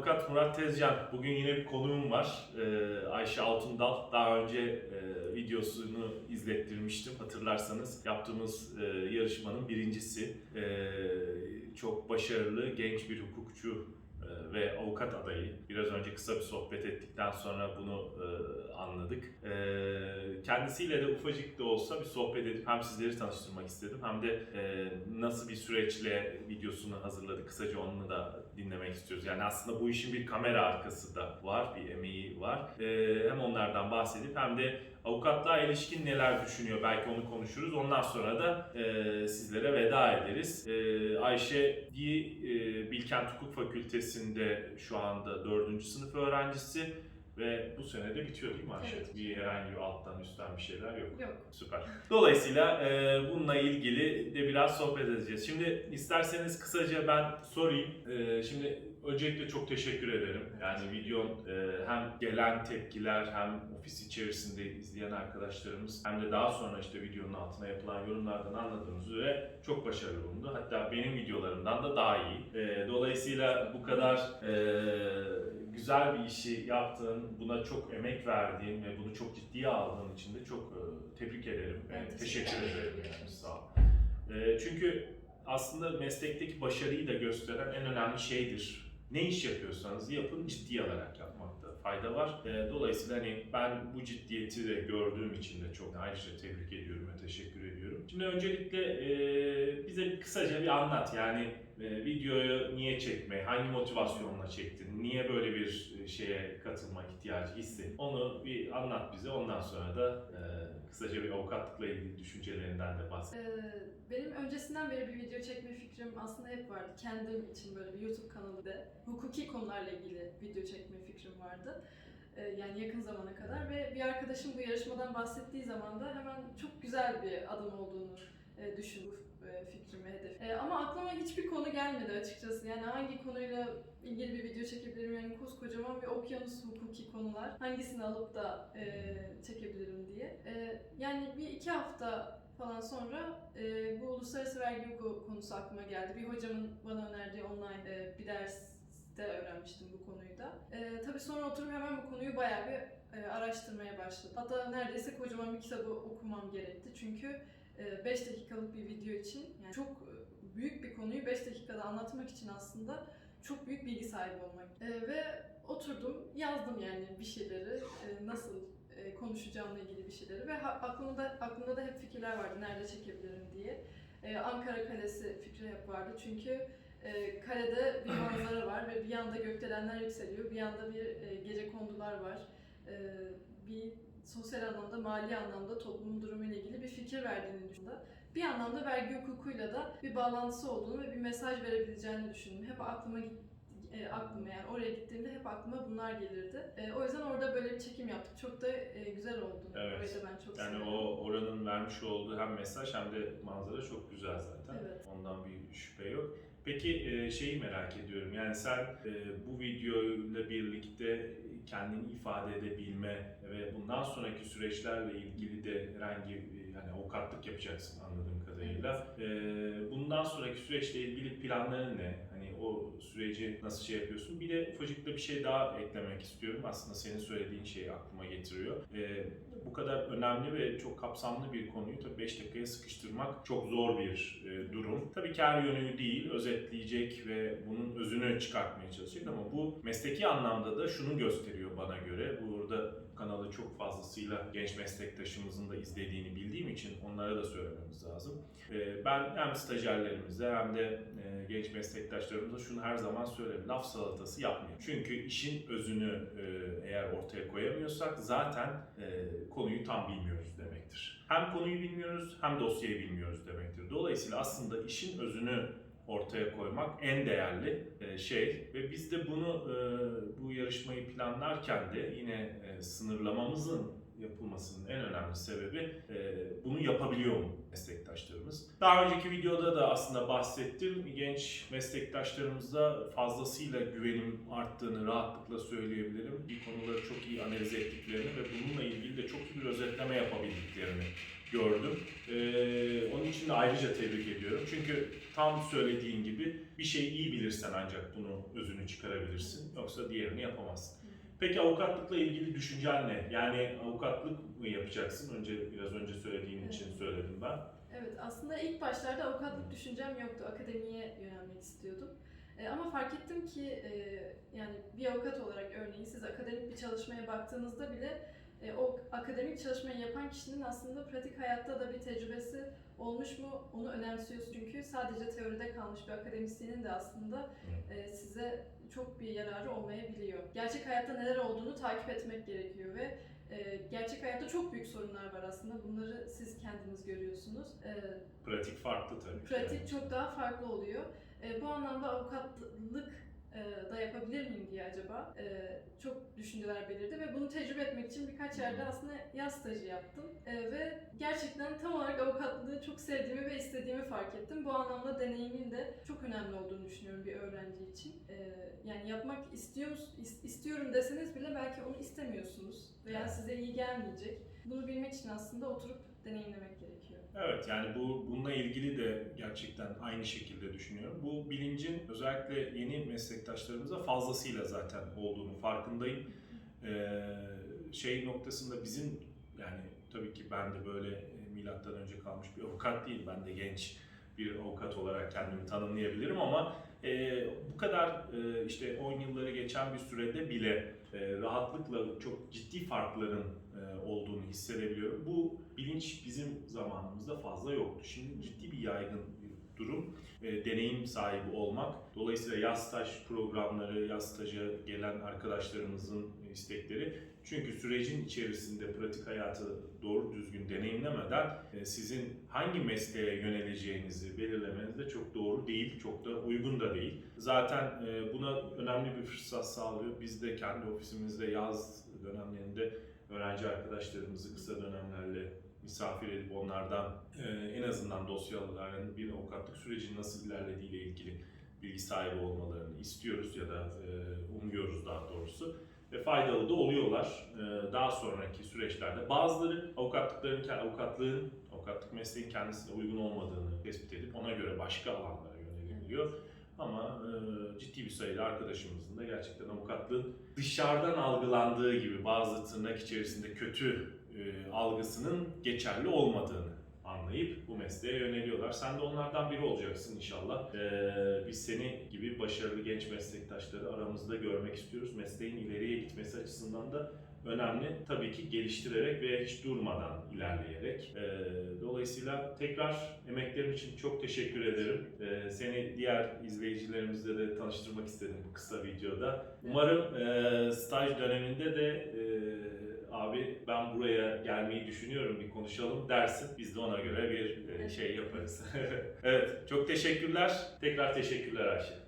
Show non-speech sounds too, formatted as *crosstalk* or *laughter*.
avukat Murat Tezcan. Bugün yine bir konuğum var. Ee, Ayşe Altundal. Daha önce e, videosunu izlettirmiştim hatırlarsanız. Yaptığımız e, yarışmanın birincisi. E, çok başarılı genç bir hukukçu ve avukat adayı. Biraz önce kısa bir sohbet ettikten sonra bunu e, anladık. E, kendisiyle de ufacık da olsa bir sohbet edip hem sizleri tanıştırmak istedim hem de e, nasıl bir süreçle videosunu hazırladık. Kısaca onu da dinlemek istiyoruz. Yani aslında bu işin bir kamera arkası da var, bir emeği var. E, hem onlardan bahsedip hem de avukatlığa ilişkin neler düşünüyor belki onu konuşuruz. Ondan sonra da e, sizlere veda ederiz. E, Ayşe'yi e, Bilkent Hukuk Fakültesi'nde şu anda 4. sınıf öğrencisi ve bu sene de bitiyor değil mi Ayşe? Evet. Bir herhangi bir alttan üstten bir şeyler yok. Yok. Süper. Dolayısıyla e, bununla ilgili de biraz sohbet edeceğiz. Şimdi isterseniz kısaca ben sorayım. E, şimdi öncelikle çok teşekkür ederim. Yani videon e, hem gelen tepkiler hem ofis içerisinde izleyen arkadaşlarımız hem de daha sonra işte videonun altına yapılan yorumlardan anladığımız üzere çok başarılı bulundu. Hatta benim videolarımdan da daha iyi. E, dolayısıyla bu kadar e, güzel bir işi yaptığın, buna çok emek verdiğin ve bunu çok ciddiye aldığın için de çok e, tebrik ederim. Ben ve teşekkür ederim yani sağ ol. E, çünkü aslında meslekteki başarıyı da gösteren en önemli şeydir. Ne iş yapıyorsanız yapın ciddi alarak yapmakta fayda var. E, dolayısıyla hani ben bu ciddiyeti de gördüğüm için de çok ayrıca tebrik ediyorum ve teşekkür ediyorum. Şimdi öncelikle e, bize kısaca bir anlat yani e, videoyu niye çekme, hangi motivasyonla çektin, niye böyle bir e, şeye katılmak ihtiyacı hissettin? Onu bir anlat bize ondan sonra da kısaca bir avukatlıkla ilgili düşüncelerinden de bahset. Ee, benim öncesinden beri bir video çekme fikrim aslında hep vardı. Kendim için böyle bir YouTube kanalında hukuki konularla ilgili video çekme fikrim vardı. Ee, yani yakın zamana kadar ve bir arkadaşım bu yarışmadan bahsettiği zaman da hemen çok güzel bir adım olduğunu e, düşündüm e, fikrim ve hedef. E, ama aklıma hiçbir konu gelmedi açıkçası. Yani hangi konuyla ilgili bir video çekebilirim yani koskocaman bir okyanus hukuki konular. Hangisini alıp da çekebilirim diye. Yani bir iki hafta falan sonra e, bu uluslararası vergi hukuku konusu aklıma geldi. Bir hocamın bana önerdiği online e, bir derste öğrenmiştim bu konuyu da. E, tabii sonra oturup hemen bu konuyu bayağı bir e, araştırmaya başladım. Hatta neredeyse kocaman bir kitabı okumam gerekti. Çünkü 5 dakikalık bir video için yani çok e, büyük bir konuyu 5 dakikada anlatmak için aslında çok büyük bilgi sahibi olmak. E, ve oturdum yazdım yani bir şeyleri e, nasıl e, konuşacağımla ilgili bir şeyleri ve ha- aklımda aklımda da hep fikirler vardı nerede çekebilirim diye. E, Ankara Kalesi fikri hep vardı çünkü e, kalede bir manzara var ve bir yanda gökdelenler yükseliyor, bir yanda bir e, gece kondular var. E, bir sosyal anlamda, mali anlamda toplumun durumuyla ilgili bir fikir verdiğini düşündüm. Bir anlamda vergi hukukuyla da bir bağlantısı olduğunu ve bir mesaj verebileceğini düşündüm. Hep aklıma e, aklıma yani oraya gittiğimde hep aklıma bunlar gelirdi. E, o yüzden orada böyle bir çekim yaptık. Çok da e, güzel oldu. Evet. Orayı ben çok Yani o oranın vermiş olduğu hem mesaj hem de manzara çok güzel zaten. Evet. Ondan bir şüphe yok. Peki e, şeyi merak ediyorum. Yani sen e, bu videoyla birlikte kendini ifade edebilme ve bundan sonraki süreçlerle ilgili de herhangi hani avukatlık yapacaksın anladığım kadarıyla. E, bundan sonraki süreçle ilgili planların ne? Hani o süreci nasıl şey yapıyorsun? Bir de ufacık da bir şey daha eklemek istiyorum. Aslında senin söylediğin şeyi aklıma getiriyor. E, bu kadar önemli ve çok kapsamlı bir konuyu tabii 5 dakikaya sıkıştırmak çok zor bir e, durum. Tabii kar yönü değil, özetleyecek ve bunun özünü çıkartmaya çalışacak ama bu mesleki anlamda da şunu gösteriyor bana göre. Burada kanalı çok fazlasıyla genç meslektaşımızın da izlediğini bildiğim için onlara da söylememiz lazım. E, ben hem stajyerlerimize hem de e, genç meslektaşlarımıza şunu her zaman söylerim. Laf salatası yapmayın. Çünkü işin özünü e, eğer ortaya koyamıyorsak zaten e, konuyu tam bilmiyoruz demektir. Hem konuyu bilmiyoruz hem dosyayı bilmiyoruz demektir. Dolayısıyla aslında işin özünü ortaya koymak en değerli e, şey ve biz de bunu e, bu yarışmayı planlarken de yine e, sınırlamamızın yapılmasının en önemli sebebi e, bunu yapabiliyor mu meslektaşlarımız? Daha önceki videoda da aslında bahsettim. Genç meslektaşlarımızda fazlasıyla güvenim arttığını rahatlıkla söyleyebilirim. Bir konuları çok iyi analiz ettiklerini ve bununla ilgili de çok iyi bir özetleme yapabildiklerini gördüm. Onun için ayrıca tebrik ediyorum. Çünkü tam söylediğin gibi bir şeyi iyi bilirsen ancak bunu özünü çıkarabilirsin. Yoksa diğerini yapamazsın. Peki avukatlıkla ilgili düşüncen ne? Yani avukatlık mı yapacaksın? Önce biraz önce söylediğin için söyledim ben. Evet, aslında ilk başlarda avukatlık düşüncem yoktu. Akademiye yönelmek istiyordum. E, ama fark ettim ki e, yani bir avukat olarak örneğin siz akademik bir çalışmaya baktığınızda bile e, o akademik çalışmayı yapan kişinin aslında pratik hayatta da bir tecrübesi olmuş mu onu önemsiyorsun. Çünkü sadece teoride kalmış bir akademisyenin de aslında e, size çok bir yararı olmayabiliyor. Gerçek hayatta neler olduğunu takip etmek gerekiyor ve e, gerçek hayatta çok büyük sorunlar var aslında. Bunları siz kendiniz görüyorsunuz. E, Pratik farklı tabii. pratik çok daha farklı oluyor. E, bu anlamda avukatlık da yapabilir miyim diye acaba e, çok düşünceler belirdi ve bunu tecrübe etmek için birkaç yerde aslında yaz stajı yaptım E, ve gerçekten tam olarak avukatlığı çok sevdiğimi ve istediğimi fark ettim. Bu anlamda deneyimin de çok önemli olduğunu düşünüyorum bir öğrenci için. E, yani yapmak istiyor istiyorum deseniz bile belki onu istemiyorsunuz veya size iyi gelmeyecek. Bunu bilmek için aslında oturup deneyimlemek. Evet yani bu bununla ilgili de gerçekten aynı şekilde düşünüyorum. Bu bilincin özellikle yeni meslektaşlarımıza fazlasıyla zaten olduğunu farkındayım. Ee, şey noktasında bizim yani tabii ki ben de böyle e, milattan önce kalmış bir avukat değil. Ben de genç bir avukat olarak kendimi tanımlayabilirim ama e, bu kadar e, işte 10 yılları geçen bir sürede bile e, rahatlıkla çok ciddi farkların e, olduğunu hissedebiliyorum. Bu bilinç bizim zamanımızda fazla yoktu. Şimdi ciddi bir yaygın durum. Deneyim sahibi olmak. Dolayısıyla yaz staj programları, yaz staja gelen arkadaşlarımızın istekleri. Çünkü sürecin içerisinde pratik hayatı doğru düzgün deneyimlemeden e, sizin hangi mesleğe yöneleceğinizi belirlemeniz de çok doğru değil, çok da uygun da değil. Zaten e, buna önemli bir fırsat sağlıyor. Biz de kendi ofisimizde yaz dönemlerinde öğrenci arkadaşlarımızı kısa dönemlerle misafir edip onlardan e, en azından dosyaların bir avukatlık sürecinin nasıl ilerlediği ile ilgili bilgi sahibi olmalarını istiyoruz ya da umuyoruz daha doğrusu. Ve faydalı da oluyorlar e, daha sonraki süreçlerde. Bazıları avukatlıkların, avukatlığın, avukatlık mesleğin kendisine uygun olmadığını tespit edip ona göre başka alanlara yönelebiliyor. Ama e, ciddi bir sayıda arkadaşımızın da gerçekten avukatlığın dışarıdan algılandığı gibi bazı tırnak içerisinde kötü e, algısının geçerli olmadığını anlayıp bu mesleğe yöneliyorlar. Sen de onlardan biri olacaksın inşallah. E, biz seni gibi başarılı genç meslektaşları aramızda görmek istiyoruz. Mesleğin ileriye gitmesi açısından da önemli. Tabii ki geliştirerek ve hiç durmadan ilerleyerek. E, dolayısıyla tekrar emeklerin için çok teşekkür ederim. E, seni diğer izleyicilerimizle de tanıştırmak istedim bu kısa videoda. Umarım e, staj döneminde de e, abi ben buraya gelmeyi düşünüyorum bir konuşalım dersin. Biz de ona göre bir e, şey yaparız. *laughs* evet çok teşekkürler. Tekrar teşekkürler Ayşe.